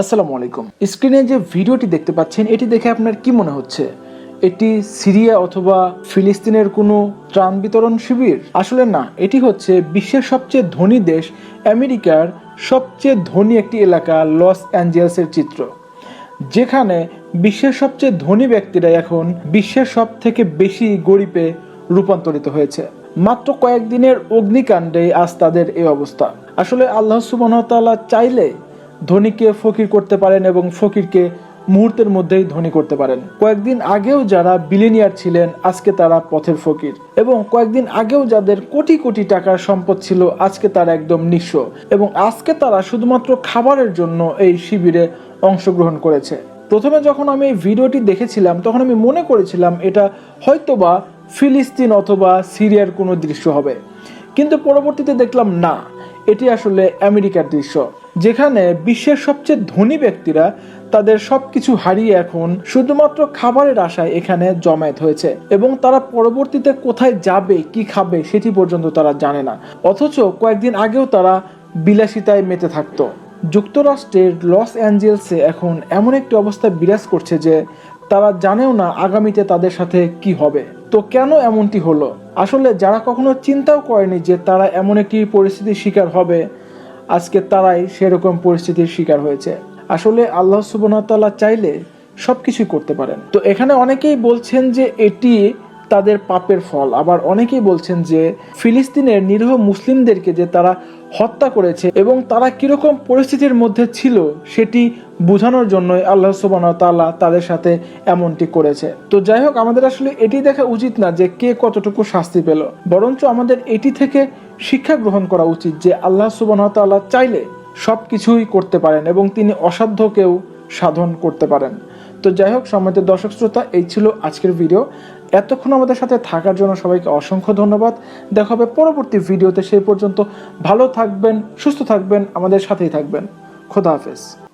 আসসালামু আলাইকুম। স্ক্রিনে যে ভিডিওটি দেখতে পাচ্ছেন, এটি দেখে আপনার কি মনে হচ্ছে? এটি সিরিয়া অথবা ফিলিস্তিনের কোনো ত্রাণ বিতরণ শিবির? আসলে না, এটি হচ্ছে বিশ্বের সবচেয়ে ধনী দেশ, আমেরিকার সবচেয়ে ধনী একটি এলাকা, লস অ্যাঞ্জেলসের চিত্র। যেখানে বিশ্বের সবচেয়ে ধনী ব্যক্তিরা এখন বিশ্বের সব থেকে বেশি গরিবে রূপান্তরিত হয়েছে। মাত্র কয়েকদিনের অগ্নিকাণ্ডে আজ তাদের এই অবস্থা। আসলে আল্লাহ সুবহানাহু চাইলে ধনীকে ফকির করতে পারেন এবং ফকিরকে মুহূর্তের মধ্যেই ধনী করতে পারেন। কয়েকদিন আগেও যারা বিলিনিয়ার ছিলেন, আজকে তারা পথের ফকির। এবং কয়েকদিন আগেও যাদের কোটি কোটি টাকার সম্পদ ছিল, আজকে তারা একদম নিঃস্ব। এবং আজকে তারা শুধুমাত্র খাবারের জন্য এই শিবিরে অংশগ্রহণ করেছে। প্রথমে যখন আমি এই ভিডিওটি দেখেছিলাম, তখন আমি মনে করেছিলাম এটা হয়তোবা ফিলিস্তিন অথবা সিরিয়ার কোনো দৃশ্য হবে। কিন্তু পরবর্তীতে দেখলাম না, এটি আসলে আমেরিকার দৃশ্য। যেখানে বিশ্বের সবচেয়ে ধনী ব্যক্তিরা তাদের সব কিছু হারিয়ে এখন শুধুমাত্র খাবারের আশায় এখানে জমায়েত হয়েছে এবং তারা পরবর্তীতে কোথায় যাবে, কি খাবে সেটি পর্যন্ত তারা জানে না। অথচ কয়েকদিন আগেও তারা বিলাসিতায় মেতে থাকতো। যুক্তরাষ্ট্রের লস অ্যাঞ্জেলসে এখন এমন একটি অবস্থা বিরাজ করছে যে তারা জানেও না আগামীতে তাদের সাথে কি হবে। তো কেন এমনটি হলো? আসলে যারা কখনো চিন্তাও করেনি যে তারা এমন একটি পরিস্থিতির শিকার হবে আজকে তারাই সেরকম পরিস্থিতির শিকার হয়েছে। আসলে আল্লাহ সুবনতাল্লাহ চাইলে সব কিছুই করতে পারেন। তো এখানে অনেকেই বলছেন যে এটি তাদের পাপের ফল। আবার অনেকেই বলছেন যে ফিলিস্তিনের নিরীহ মুসলিমদেরকে যে তারা হত্যা করেছে এবং তারা কীরকম পরিস্থিতির মধ্যে ছিল, সেটি বোঝানোর জন্যই আল্লাহ সুবাহ তাল্লাহ তাদের সাথে এমনটি করেছে। তো যাই হোক, আমাদের আসলে এটি দেখা উচিত না যে কে কতটুকু শাস্তি পেল। বরঞ্চ আমাদের এটি থেকে শিক্ষা গ্রহণ করা উচিত যে আল্লাহ সুবাহতাল্লাহ চাইলে সব কিছুই করতে পারেন এবং তিনি অসাধ্যকেও সাধন করতে পারেন। তো যাই হোক, সম্মানিত দর্শক শ্রোতা, এই ছিল আজকের ভিডিও। এতক্ষণ আমাদের সাথে থাকার জন্য সবাইকে অসংখ্য ধন্যবাদ। দেখা হবে পরবর্তী ভিডিওতে, সেই পর্যন্ত ভালো থাকবেন, সুস্থ থাকবেন, আমাদের সাথেই থাকবেন। খোদা হাফেজ।